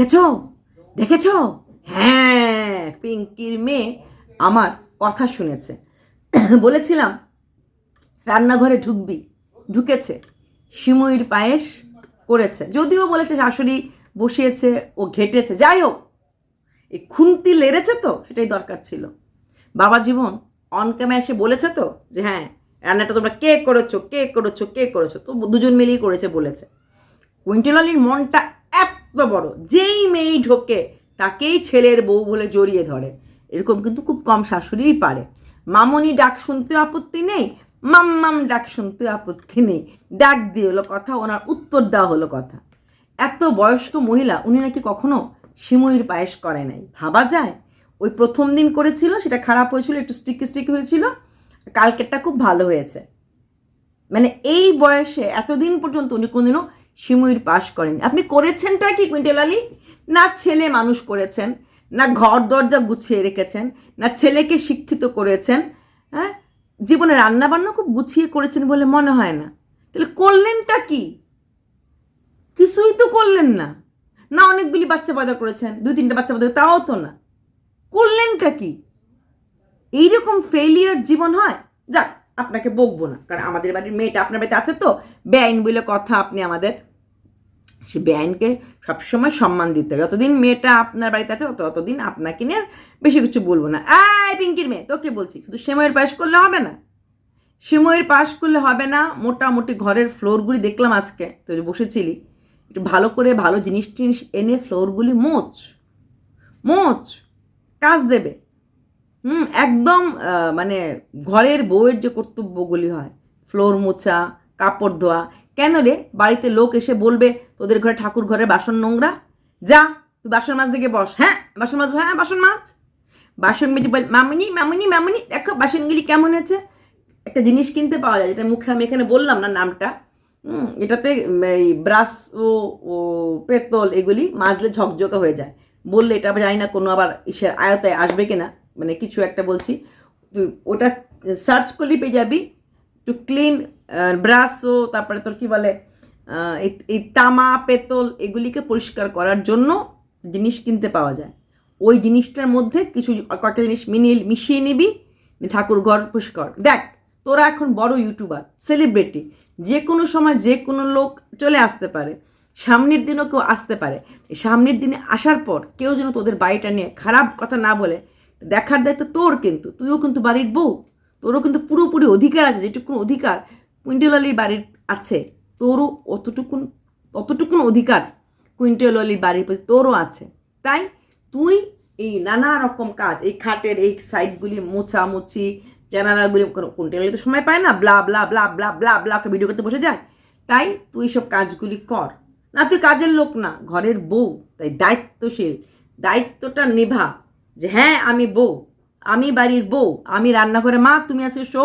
দেখেছ? দেখেছ? হ্যাঁ পিঙ্কির মেয়ে আমার কথা শুনেছে। বলেছিলাম, রান্নাঘরে ঢুকবি। ঢুকেছে। সিমুইর পায়েস করেছে। যদিও বলেছে শাশুড়ি বসিয়েছে, ও ঘেটেছে। যাই হোক এই খুন্তি লেড়েছে তো, সেটাই দরকার ছিল। বাবা জীবন, অন ক্যামেরা এসে বলেছে তো, যে হ্যাঁ রান্নাটা তোমরা কে করেছ কে করেছ কে করেছ? তো দুজন মিলেই করেছে বলেছে। কুইন্টেলালির মনটা এত বড়, যেই মেয়েই ঢোকে তাকেই ছেলের বউ বলে জড়িয়ে ধরে। এরকম কিন্তু খুব কম শাশুড়িই পারে। মামনি ডাক শুনতে আপত্তি নেই, মাম্মাম ডাক শুনতে আপত্তি নেই। ডাক দিয়ে হলো কথা, ওনার উত্তর দেওয়া হলো কথা। এত বয়স্ক মহিলা, উনি নাকি কখনো সিমুইর পায়েস করে নাই। ভাবা যায়? ওই প্রথম দিন করেছিল, সেটা খারাপ হয়েছিল, একটু স্টিকি স্টিকি হয়েছিল, কালকেরটা খুব ভালো হয়েছে। মানে এই বয়সে, এতদিন পর্যন্ত উনি কোনোদিনও সিমুইর পাশ করেন। আপনি করেছেনটা কি কুইন্টেল আলী? না ছেলে মানুষ করেছেন, না ঘর দরজা গুছিয়ে রেখেছেন, না ছেলেকে শিক্ষিত করেছেন হ্যাঁ? জীবনে রান্নাবান্না খুব গুছিয়ে করেছেন বলে মনে হয় না। তাহলে করলেনটা কি? কিছুই তো করলেন না। না অনেকগুলি বাচ্চা পয়দা করেছেন, দুই তিনটা বাচ্চা পয়দা, তাও তো না। করলেনটা কি? এইরকম ফেলিয়ার জীবন হয়? যাক, আপনাকে বকবো না, কারণ আমাদের বাড়ির মেয়েটা আপনার বাড়িতে আছে তো, বেআইন বলে কথা আপনি আমাদের সে বেআইনকে সবসময় সম্মান দিতে হবে যতদিন মেয়েটা আপনার বাড়িতে আছে, তত ততদিন আপনাকে নিয়ে বেশি কিছু বলব না। আয় পিঙ্কির মেয়ে, তোকে বলছি, শুধু সেময়ের পাশ করলে হবে না? সেময়ের পাশ করলে হবে না? মোটামুটি ঘরের ফ্লোরগুলি দেখলাম আজকে তো বসেছিলি, একটু ভালো করে ভালো জিনিস টিনিস এনে ফ্লোরগুলি মোচ। মোচ, কাজ দেবে। হুম, একদম মানে ঘরের বউয়ের যে কর্তব্যগুলি হয়, ফ্লোর মোছা, কাপড় ধোয়া কেন রে বাড়িতে লোক এসে বলবে, তোদের ঘরে ঠাকুর ঘরে বাসন নোংরা? যা, তুই বাসন মাছ দিকে বস। হ্যাঁ বাসন মাছ হ্যাঁ বাসন মাছ। বাসন মেজে বল, মামুনি মামুনি মামুনি, দেখো বাসনগুলি কেমন হয়েছে? একটা জিনিস কিনতে পাওয়া যায়, যেটা মুখে আমি এখানে বললাম না নামটা। এটাতে এই ব্রাশ ও ও পেতল এগুলি মাজলে ঝকঝকে হয়ে যায়। বললে এটা জানি না কোনো আবার ইসের আয়তায় আসবে কিনা মানে কিছু একটা বলছি। তুই ওটা সার্চ করলেই পেয়ে যাবি। টু ক্লিন ব্রাশও তারপরে তোর কি বলে এই- তামা, পেতল এগুলিকে পরিষ্কার করার জন্য জিনিস কিনতে পাওয়া যায়। ওই জিনিসটার মধ্যে কিছু কয়েকটা জিনিস মিনিয়ে মিশিয়ে নিবি ঠাকুর ঘর পরিষ্কার দেখ, তোরা এখন বড় ইউটিউবার সেলিব্রিটি যে কোনো সময় যে কোনো লোক চলে আসতে পারে, সামনের দিনও কেউ আসতে পারে। সামনের দিনে আসার পর কেউ যেন তোদের বাড়িটা নিয়ে খারাপ কথা না বলে, দেখার দায়িত্ব তোর কিন্তু, তুইও কিন্তু বাড়ির বউ। তোরও কিন্তু পুরোপুরি অধিকার আছে, যেটুকুন অধিকার কুইন্টেল আলীর বাড়ির আছে, তোরও অতটুকুন অতটুকুন অধিকার কুইন্টেল আলীর বাড়ির প্রতি তোরও আছে। তাই তুই এই নানা রকম কাজ, এই খাটের এই সাইডগুলি মোছামুছি, জানালাগুলি কুইন্টেল আলী তো সময় পায় না, blah blah blah blah blah blah একটা ভিডিও করতে বসে যায়। তাই তুই সব কাজগুলি কর। না, তুই কাজের লোক না, ঘরের বউ। তাই দায়িত্বশীল। দায়িত্বটা নিভা যে হ্যাঁ আমি বউ। আমি বাড়ির বউ, আমি রান্নাঘরে মা, তুমি আছো শো,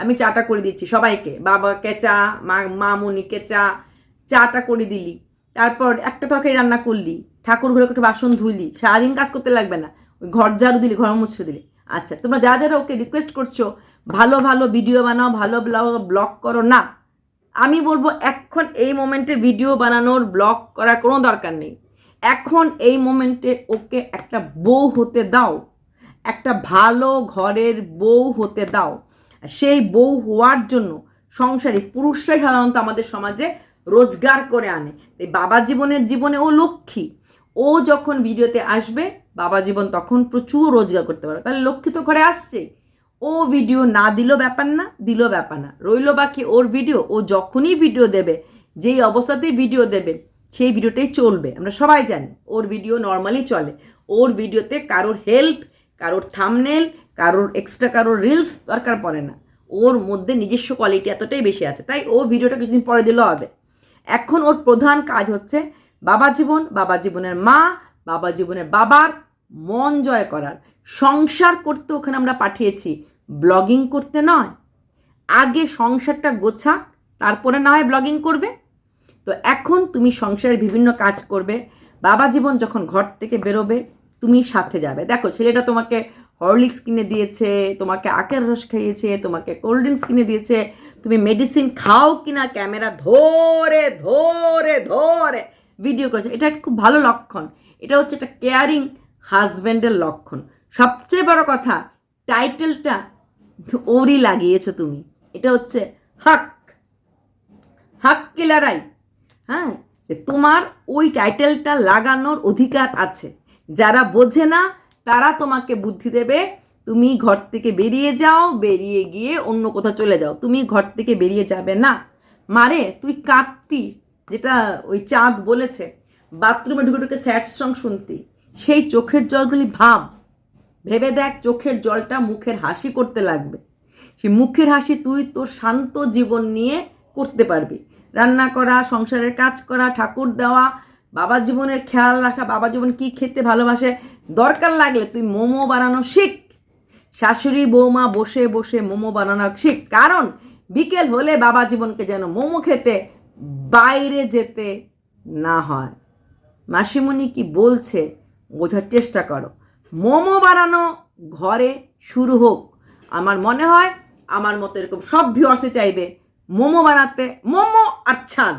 আমি চাটা করে দিচ্ছি সবাইকে। বাবাকে চা মা মামুনিকে চা চাটা করে দিলি। তারপর একটা তরকারি রান্না করলি ঠাকুর ঘরে একটু বাসন ধুইলি সারাদিন কাজ করতে লাগবে না। ঘর ঝাড়ু দিলি, ঘর মুছে দিলি। আচ্ছা তোমরা যা যারা ওকে রিকোয়েস্ট করছ, ভালো ভালো ভিডিও বানাও, ভালো ব্লগ ব্লগ করো না। আমি বলব এখন এই মোমেন্টে ভিডিও বানানোর, ব্লগ করার কোনো দরকার নেই। এখন এই মোমেন্টে ওকে একটা বউ হতে দাও। একটা ভালো ঘরের বউ হতে দাও। সেই বউ হওয়ার জন্য সংসারে পুরুষরাই সাধারণত আমাদের সমাজে রোজগার করে আনে। তাই বাবা জীবনের জীবনে ও লক্ষ্মী। ও যখন ভিডিওতে আসবে, বাবা জীবন তখন প্রচুর রোজগার করতে পারবে। তাহলে লক্ষ্মী তো ঘরে আসছে। ও ভিডিও না দিলেও ব্যাপার না, দিলেও ব্যাপার না। রইল বাকি ওর ভিডিও। ও যখনই ভিডিও দেবে, যেই অবস্থাতেই ভিডিও দেবে, সেই ভিডিওটাই চলবে। আমরা সবাই জানি, ওর ভিডিও নর্মালি চলে। ওর ভিডিওতে কারোর হেল্প কারোর থামনেল কারোর এক্সট্রা কারোর রিলস দরকার পড়ে না। ওর মধ্যে নিজস্ব কোয়ালিটি এতটাই বেশি আছে। তাই ও ভিডিওটা কিছুদিন পরে দিলেও হবে। এখন ওর প্রধান কাজ হচ্ছে বাবা জীবন, বাবা জীবনের মা, বাবা জীবনের বাবার মন জয় করার। সংসার করতে ওখানে আমরা পাঠিয়েছি। ব্লগিং করতে নয়। আগে সংসারটা গোছা তারপরে না হয় ব্লগিং করবে। তো এখন তুমি সংসারের বিভিন্ন কাজ করবে। বাবা জীবন যখন ঘর থেকে বেরোবে তুমি সাথে যাবে। দেখো, ছেলেটা তোমাকে হরলিক্স কিনে দিয়েছে, তোমাকে আখের রস খাইয়েছে, তোমাকে কোল্ড ড্রিঙ্কস কিনে দিয়েছে, তুমি মেডিসিন খাও কিনা ক্যামেরা ধরে ধরে ধরে ভিডিও করেছে। এটা খুব ভালো লক্ষণ। এটা হচ্ছে একটা কেয়ারিং হাজব্যান্ডের লক্ষণ। সবচেয়ে বড় কথা টাইটেলটা ওরই লাগিয়েছো তুমি। এটা হচ্ছে হাক। হাক কি লড়াই হ্যাঁ তোমার ওই টাইটেলটা লাগানোর অধিকার আছে। যারা বোঝে না, তারা তোমাকে বুদ্ধি দেবে, তুমি ঘর থেকে বেরিয়ে যাও, বেরিয়ে গিয়ে অন্য কোথাও চলে যাও। তুমি ঘর থেকে বেরিয়ে যাবে না। মারে, তুই কাঁদতি, যেটা ওই চাঁদ বলেছে, বাথরুমে ঢুকে ঢুকে স্যাড সং শুনতি। সেই চোখের জলগুলি ভাব। ভেবে দেখ, চোখের জলটা মুখের হাসি করতে লাগবে। সে মুখের হাসি তুই তোর শান্ত জীবন নিয়ে করতে পারবি। রান্না করা, সংসারের কাজ করা, ঠাকুর দেওয়া বাবা জীবনের খেয়াল রাখা বাবা জীবন কি খেতে ভালোবাসে, দরকার লাগলে তুই মোমো বানানো শিখ। শাশুড়ি, বৌমা বসে বসে মোমো বানানো শিখ। কারণ বিকেল হলে বাবা জীবনকে যেন মোমো খেতে বাইরে যেতে না হয়। মাসিমণি কি বলছে, বোঝার চেষ্টা করো। মোমো বানানো ঘরে শুরু হোক। আমার মনে হয়, আমার মতো এরকম সব ভিউয়ার্সে চাইবে, মোমো বানাতে, মোমো আর ছাদ।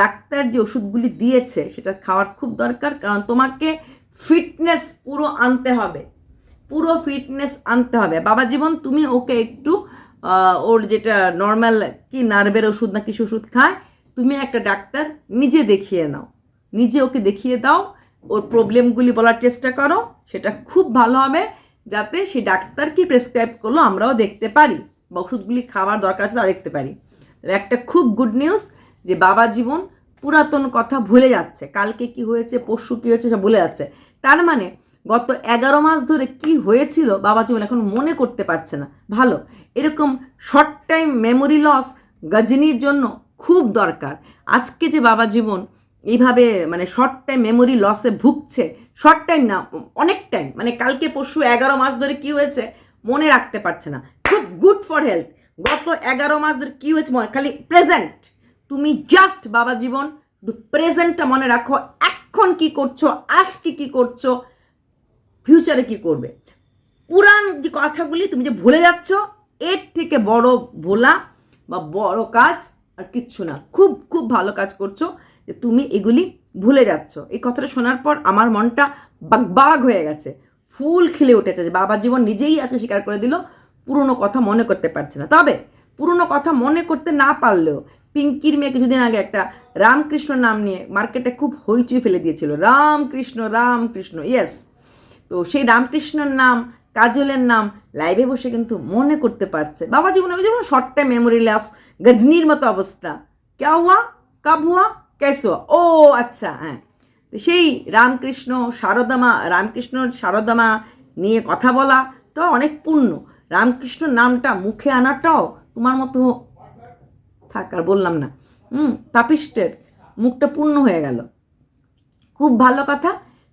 ডাক্তার যে ওষুধগুলি দিয়েছে, সেটা খাওয়ার খুব দরকার, কারণ তোমাকে ফিটনেস পুরো আনতে হবে। পুরো ফিটনেস আনতে হবে। বাবা জীবন, তুমি ওকে একটু ওর যেটা নর্মাল কি নার্ভের ওষুধ না কিছু ওষুধ খায়, তুমি একটা ডাক্তার নিজে দেখিয়ে নাও। নিজে ওকে দেখিয়ে দাও, ওর প্রবলেমগুলি বলার চেষ্টা করো, সেটা খুব ভালো হবে, যাতে সেই ডাক্তার কি প্রেসক্রাইব করল, আমরাও দেখতে পারি, বা ওষুধগুলি খাওয়ার দরকার আছে তা দেখতে পারি। একটা খুব গুড নিউজ যে বাবা জীবন পুরাতন কথা ভুলে যাচ্ছে। কালকে কি হয়েছে, পরশু কী হয়েছে সব ভুলে যাচ্ছে। তার মানে গত এগারো মাস ধরে কি হয়েছিল বাবা জীবন এখন মনে করতে পারছে না। ভালো, এরকম শর্ট টাইম মেমোরি লস গজনির জন্য খুব দরকার। আজকে যে বাবা জীবন এইভাবে মানে শর্ট টাইম মেমোরি লসে ভুগছে শর্ট টাইম না, অনেক টাইম মানে কালকে, পরশু, এগারো মাস ধরে কি হয়েছে মনে রাখতে পারছে না। খুব গুড ফর হেলথ গত এগারো মাস ধরে কী হয়েছে মনে খালি প্রেজেন্ট তুমি জাস্ট বাবা জীবন প্রেজেন্টটা মনে রাখো, এখন কি করছ, আজকে কি করছ ফিউচারে কি করবে? পুরান যে কথাগুলি তুমি যে ভুলে যাচ্ছ, এর থেকে বড় ভোলা বা বড় কাজ আর কিচ্ছু না। খুব খুব ভালো কাজ করছ যে তুমি এগুলি ভুলে যাচ্ছ। এই কথাটা শোনার পর আমার মনটা বাগ হয়ে গেছে। ফুল খেলে উঠেছে যে বাবার জীবন নিজেই আছে স্বীকার করে দিল, পুরনো কথা মনে করতে পারছে না। তবে পুরনো কথা মনে করতে না পারলেও পিঙ্কির মেয়ে কিছুদিন আগে একটা রামকৃষ্ণ নাম নিয়ে মার্কেটে খুব হইচই ফেলে দিয়েছিল। রামকৃষ্ণ রামকৃষ্ণ ইয়েস তো সেই রামকৃষ্ণর নাম, কাজলের নাম লাইভে বসে কিন্তু মনে করতে পারছে। বাবা জীবনে যেমন শর্ট টাইম মেমোরি লস গজনির মতো অবস্থা। ক্যা হুয়া? কব হুয়া? কেসে ও আচ্ছা হ্যাঁ। সেই রামকৃষ্ণ শারদামা রামকৃষ্ণ শারদামা নিয়ে কথা বলাটাও অনেক পূর্ণ রামকৃষ্ণ নামটা মুখে আনাটাও তোমার মতো থাক, আর বললাম না। হুম, পাপিষ্টের মুখটা পূর্ণ হয়ে গেল। খুব ভালো কথা,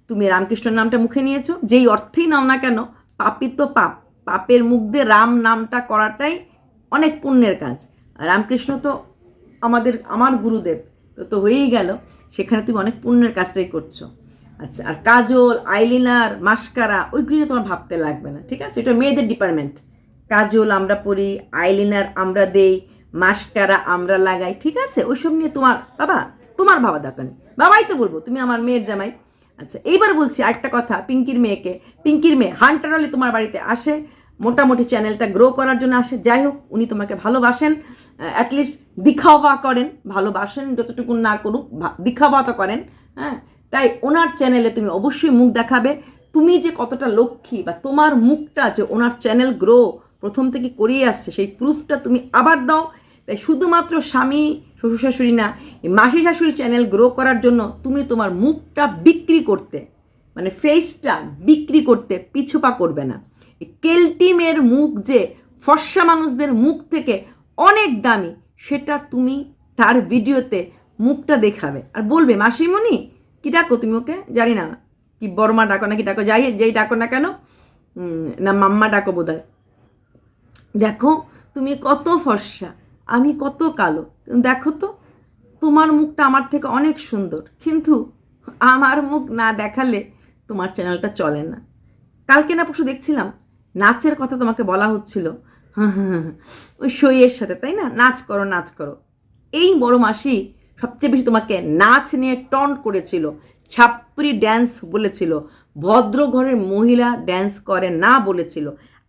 তুমি রামকৃষ্ণর নামটা মুখে নিয়েছো, যেই অর্থেই নাও না কেন পাপই তো পাপ। পাপের মুখ দিয়ে রাম নামটা করাটাই অনেক পুণ্যের কাজ। রামকৃষ্ণ তো আমাদের, আমার গুরুদেব, তো তো হয়েই গেল। সেখানে তুমি অনেক পুণ্যের কাজটাই করছ। আচ্ছা আর কাজল, আইলিনার, মাস্কারা, ওইগুলি নিয়ে তোমার ভাবতে লাগবে না, ঠিক আছে? এটা মেয়েদের ডিপার্টমেন্ট কাজল আমরা পরি আইলিনার আমরা দেই মাস্কারা আমরা লাগাই, ঠিক আছে? ওইসব নিয়ে তোমার, বাবা, তোমার ভাবা দরকার বাবাই তো বলব, তুমি আমার মেয়ের জামাই। আচ্ছা এইবার বলছি আরেকটা কথা, পিঙ্কির মেয়েকে। পিঙ্কির মেয়ে হান্টার আলী তোমার বাড়িতে আসে, মোটামুটি চ্যানেলটা গ্রো করার জন্য আসে। যাই হোক, উনি তোমাকে ভালোবাসেন অ্যাটলিস্ট দিখাওয়া করেন, ভালোবাসেন, যতটুকু না করুক দিখাওয়া তো করেন হ্যাঁ? তাই ওনার চ্যানেলে তুমি অবশ্যই মুখ দেখাবে। তুমি যে কতটা লক্ষ্মী বা তোমার মুখটা যে ওনার চ্যানেল গ্রো প্রথম থেকে করিয়ে আসছে, সেই প্রুফটা তুমি আবার দাও। তাই শুধুমাত্র স্বামী শ্বশুর শাশুড়ি না, এই মাসি শাশুড়ির চ্যানেল গ্রো করার জন্য তুমি তোমার মুখটা বিক্রি করতে মানে ফেসটা বিক্রি করতে পিছুপা করবে না। কেলটিমের মুখ যে ফর্সা মানুষদের মুখ থেকে অনেক দামি, সেটা তুমি তার ভিডিওতে মুখটা দেখাবে। আর বলবে, মাসিমণি, কি ডাকো তুমি ওকে? জানি না, কি বর্মা ডাকো না কি ডাকো, যাই, যেই ডাকো না কেন না মাম্মা ডাকো বোধ দেখো, তুমি কত ফর্সা। আমি কত কালো। দেখো তো, তোমার মুখটা আমার থেকে অনেক সুন্দর। কিন্তু আমার মুখ না দেখালে তোমার চ্যানেলটা চলে না। কালকে না পরশু দেখছিলাম, নাচের কথা তোমাকে বলা হচ্ছিল। ওই সইয়ের সাথে, তাই না? নাচ করো নাচ করো। এই বড় মাসি সবচেয়ে বেশি তোমাকে নাচ নিয়ে টন্ট করেছিল ছাপ্রি ড্যান্স বলেছিল ভদ্র ঘরের মহিলা ড্যান্স করে না বলেছিল।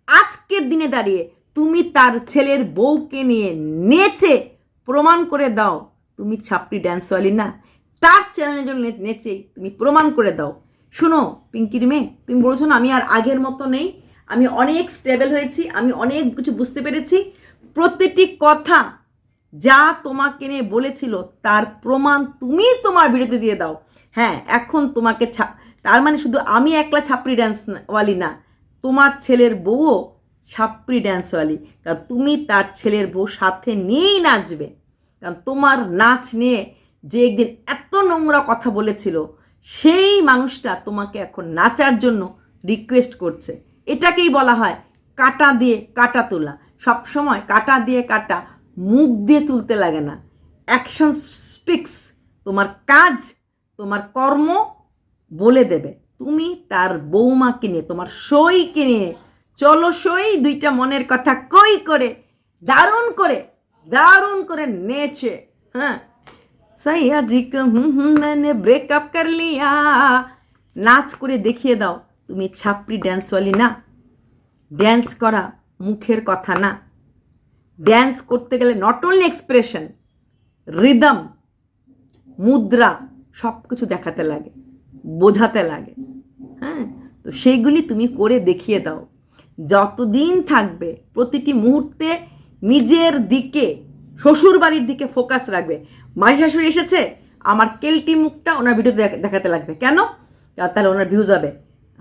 আজকের দিনে দাঁড়িয়ে তুমি তার ছেলের বউকে নিয়ে নেচে প্রমাণ করে দাও। তুমি ছাপড়ি ড্যান্সওয়ালি না। তার চ্যানেলের জন্য নে- নেচেই তুমি প্রমাণ করে দাও। শোনো, পিঙ্কির মেয়ে, তুমি বলছো না আমি আর আগের মতো নেই? আমি অনেক স্টেবল হয়েছি, আমি অনেক কিছু বুঝতে পেরেছি। প্রতিটি কথা যা তোমাকে নিয়ে বলেছিল, তার প্রমাণ তুমি তোমার ভিডিওতে দিয়ে দাও। হ্যাঁ এখন তোমাকে ছা তার মানে শুধু আমি একলা ছাপড়ি ড্যান্সওয়ালি না, তোমার ছেলের বউও ছাপড়ি ড্যান্সওয়ালি। কারণ তুমি তার ছেলের বউ সাথে নিয়েই নাচবে। কারণ তোমার নাচ নিয়ে যে একদিন এত নোংরা কথা বলেছিল, সেই মানুষটা তোমাকে এখন নাচার জন্য রিকোয়েস্ট করছে। এটাকেই বলা হয় কাটা দিয়ে কাটা তোলা। সব সময় কাটা দিয়ে কাটা, মুখ দিয়ে তুলতে লাগে না। অ্যাকশন স্পিক্স তোমার কাজ, তোমার কর্ম বলে দেবে। তুমি তার বৌমাকে নিয়ে, তোমার সইকে নিয়ে চলো সই, দুইটা মনের কথা কই করে, দারুণ করে দারুণ করে নেছে হ্যাঁ। সাইয়া জি হুম হুম মানে ব্রেকআপ কর লিয়া। নাচ করে দেখিয়ে দাও, তুমি ছাপড়ি ড্যান্সওয়ালি না। ড্যান্স করা মুখের কথা না। ড্যান্স করতে গেলে নট অনলি এক্সপ্রেশন রিদম মুদ্রা সব কিছু দেখাতে লাগে, বোঝাতে লাগে হ্যাঁ। তো সেইগুলি তুমি করে দেখিয়ে দাও। যতদিন থাকবে, প্রতিটি মুহূর্তে নিজের দিকে শ্বশুর বাড়ির দিকে ফোকাস রাখবে। মাই শাশুড়ি এসেছে, আমার কেলটি মুখটা ওনার ভিডিওতে দেখাতে লাগবে। কেন? তাহলে ওনার ভিউজ হবে।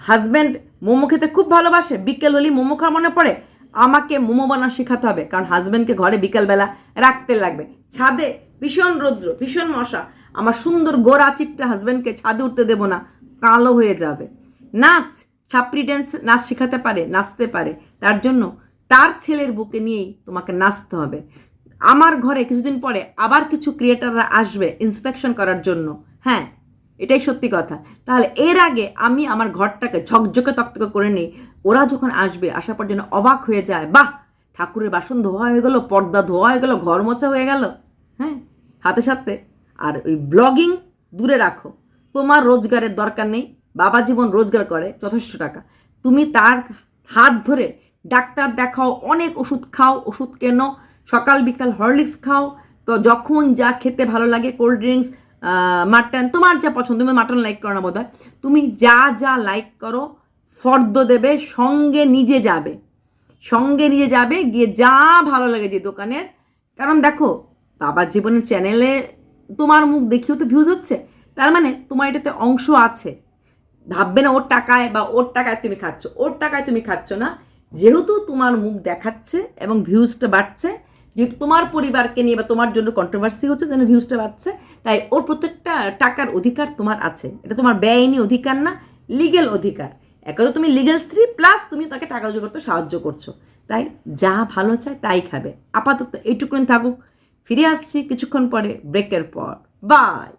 হাজব্যান্ড মোমো খেতে খুব ভালোবাসে, বিকেল হলেই মোমো খাওয়া মনে পড়ে। আমাকে মোমো বানা শেখাতে হবে, কারণ হাজব্যান্ডকে ঘরে বিকেলবেলা রাখতে লাগবে। ছাদে ভীষণ রৌদ্র, ভীষণ মশা। আমার সুন্দর গোড়া চিটটা হাজব্যান্ডকে ছাদে উঠতে দেবো না, কালো হয়ে যাবে। নাচ ছাপড়ি ড্যান্স নাচ শেখাতে পারে, নাচতে পারে। তার জন্য তার ছেলের বুকে নিয়েই তোমাকে নাচতে হবে। আমার ঘরে কিছুদিন পরে আবার কিছু ক্রিয়েটাররা আসবে ইন্সপেকশন করার জন্য। হ্যাঁ এটাই সত্যি কথা। তাহলে এর আগে আমি আমার ঘরটাকে ঝকঝকে তকতকে করে নিই। ওরা যখন আসবে, আসার পর যেন অবাক হয়ে যায়, বাহ, ঠাকুরের বাসন ধোয়া হয়ে গেল, পর্দা ধোয়া হয়ে গেল, ঘর মোছা হয়ে গেল। হ্যাঁ হাতে সাথে। আর ওই ব্লগিং দূরে রাখো। তোমার রোজগারের দরকার নেই। বাবা জীবন রোজগার করে, যথেষ্ট টাকা। তুমি তার হাত ধরে ডাক্তার দেখাও, অনেক ওষুধ খাও, ওষুধ কেনো, সকাল বিকাল হরলিক্স খাও, তো যখন যা খেতে ভালো লাগে, কোল্ড ড্রিঙ্কস মাটন, তোমার যা পছন্দ, তুমি মাটন লাইক করো না বোধ তুমি যা যা লাইক করো, ফর্দ দেবে, সঙ্গে নিজে যাবে। সঙ্গে নিয়ে যাবে, গিয়ে যা ভালো লাগে যে দোকানের। কারণ দেখো, বাবা জীবনের চ্যানেলে তোমার মুখ দেখিও তো ভিউজ হচ্ছে। তার মানে তোমার এটাতে অংশ আছে। ভাববে না ওর টাকায় বা ওর টাকায় তুমি খাচ্ছ। ওর টাকায় তুমি খাচ্ছ না। যেহেতু তোমার মুখ দেখাচ্ছে এবং ভিউজটা বাড়ছে, যেহেতু তোমার পরিবারকে নিয়ে বা তোমার জন্য কন্ট্রোভার্সি হচ্ছে যেন ভিউজটা বাড়ছে, তাই ওর প্রত্যেকটা টাকার অধিকার তোমার আছে। এটা তোমার ব্যয়নি অধিকার না লিগেল অধিকার। একে তো তুমি লিগেল স্ত্রী প্লাস তুমি তাকে টাকা রোজগার করতে সাহায্য করছ। তাই যা ভালো চায় তাই খাবে। আপাতত এইটুকুন থাকুক। ফিরে আসছি কিছুক্ষণ পরে ব্রেকের পর। বাই